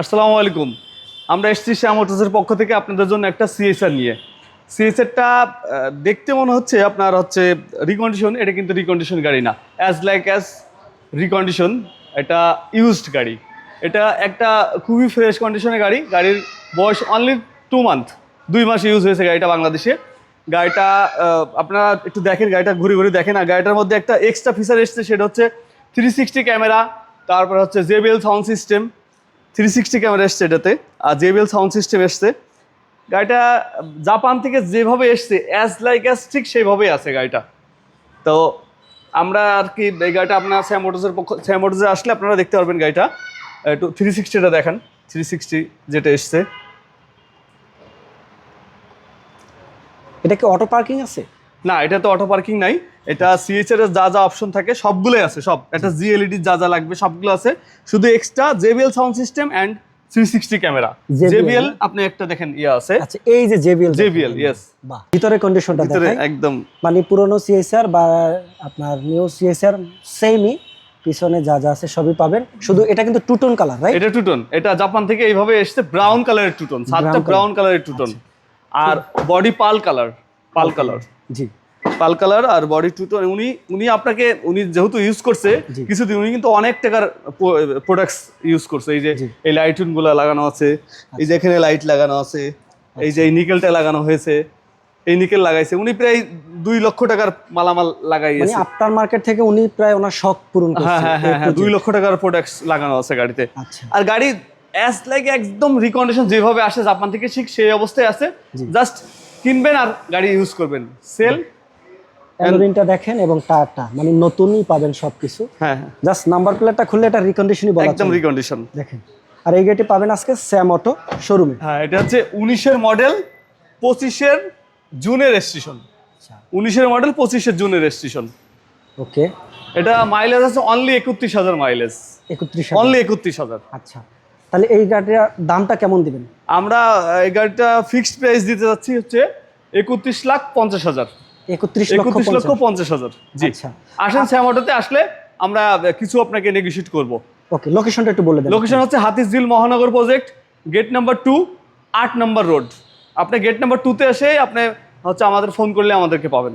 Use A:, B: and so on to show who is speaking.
A: আসসালামু আলাইকুম। আমরা এসেছি শ্যাম মোটরসের পক্ষ থেকে আপনাদের জন্য একটা সিএসআর নিয়ে। সিএসআরটা দেখতে মনে হচ্ছে আপনার হচ্ছে রিকন্ডিশন এটা কিন্তু রিকন্ডিশন গাড়ি না। অ্যাজ লাইক অ্যাজ রিকন্ডিশন এটা ইউজড গাড়ি। এটা একটা খুবই ফ্রেশ কন্ডিশনের গাড়ি। গাড়ির বয়স অনলি টু মান্থ দুই মাস ইউজ হয়েছে গাড়িটা বাংলাদেশে। গাড়িটা আপনারা একটু দেখেন, গাড়িটা ঘুরে ঘুরে দেখেন। আর গাড়িটার মধ্যে একটা এক্সট্রা ফিচার এসছে, সেটা হচ্ছে থ্রি সিক্সটি ক্যামেরা তারপর হচ্ছে JBL sound system three sixty camera এসছে এটাতে, আর জেবিএল সাউন্ড সিস্টেম এসছে। গাড়িটা জাপান থেকে যেভাবে এসছে অ্যাজ লাইক অ্যাজ ঠিক সেইভাবেই আছে গাড়িটা। তো আমরা আর কি, এই গাড়িটা আপনার স্যাম মোটরসের পক্ষ স্যাম মোটরসে আসলে আপনারা দেখতে পারবেন গাড়িটা। একটু থ্রি সিক্সটিটা দেখান থ্রি সিক্সটি যেটা এসছে।
B: এটা কি অটো পার্কিং আছে?
A: না এটা তো অটো পার্কিং নাই। এটা সিএচআর এর যা যা অপশন থাকে সবগুলোই আছে সব। এটা জিএলইডি যা যা লাগবে সবগুলো আছে। শুধু extra JBL sound system and three sixty camera JBL আপনি একটা দেখেন ইয়ে আছে।
B: আচ্ছা এই যে জেবিএল
A: yes.
B: বাহ ভিতরে কন্ডিশনটা
A: ভিতরে একদম।
B: মানে পুরনো সিএসআর বা আপনার নিউ সিএসআর সেমই পিছনে যা যা আছে সবই পাবেন। শুধু এটা কিন্তু টুটন কালার রাইট
A: এটা টুটন এটা জাপান থেকে এইভাবে এসেছে ব্রাউন কালারের টুটন সাতটা ব্রাউন কালারের টুটন আর body pearl colour pearl colour
B: জি।
A: পাল কালার আর বডি টুটন উনি উনি আপনাকে উনি যেহেতু ইউজ করছে কিছুদিন উনি কিন্তু অনেক টাকার প্রোডাক্টস ইউজ করছে। এই যে। এই লাইটুনগুলো লাগানো আছে এই যে এখানে লাইট লাগানো আছে এই যে এই নিকেলটা লাগানো হয়েছে এই নিকেল লাগাইছে। উনি প্রায় দুই লক্ষ টাকার মালামাল
B: মানে
A: লাগাইছে
B: আফটার মার্কেট থেকে উনি প্রায় ওনার শখ পূরণ
A: হ্যাঁ
B: করছে।
A: হ্যাঁ হ্যাঁ হ্যাঁ দুই লক্ষ টাকার প্রোডাক্টস লাগানো আছে গাড়িতে।
B: আচ্ছা।
A: আর গাড়ি অ্যাজ লাইক একদম রিকন্ডিশন যেভাবে আসে জাপান থেকে ঠিক সেই অবস্থায় আছে। জাস্ট কিনবেন আর গাড়ি ইউজ করবেন। সেল
B: অ্যালোরিনটা দেখেন এবং টায়ারটা মানে নতুনই পাবেন সবকিছু।
A: হ্যাঁ
B: জাস্ট নাম্বার প্লেটটা খুললে এটা রিকন্ডিশনই বলা
A: একদম রিকন্ডিশন
B: দেখেন। আর এই গাড়িটি পাবেন আজকে স্যাম অটো শোরুমে
A: হ্যাঁ এটা হচ্ছে উনিশের মডেল পঁচিশের জুনের রেজিস্ট্রেশন
B: আচ্ছা।
A: উনিশের মডেল পঁচিশের জুনের রেজিস্ট্রেশন
B: ওকে।
A: এটা মাইলেজ আছে অনলি একত্রিশ হাজার মাইলেজ
B: একত্রিশ
A: অনলি একত্রিশ হাজার।
B: আচ্ছা। তাহলে এই গাড়িটার দামটা কেমন দিবেন?
A: আমরা এই গাড়িটা ফিক্সড প্রাইস দিতে যাচ্ছি হচ্ছে একত্রিশ লাখ পঞ্চাশ হাজার।
B: একত্রিশ লক্ষ
A: একত্রিশ লক্ষ পঞ্চাশ। হাজার জি।
B: আচ্ছা।
A: আসেন শ্যামটোতে আসলে আমরা কিছু আপনাকে নেগোশিয়েট করব।
B: ওকে লোকেশনটা একটু বলে দেন।
A: লোকেশন হচ্ছে Hatirjheel Mohanagar project gate number two আট নাম্বার রোড আপনি গেট নাম্বার টুতে এসে আপনি হচ্ছে আমাদের ফোন করলে আমাদেরকে পাবেন।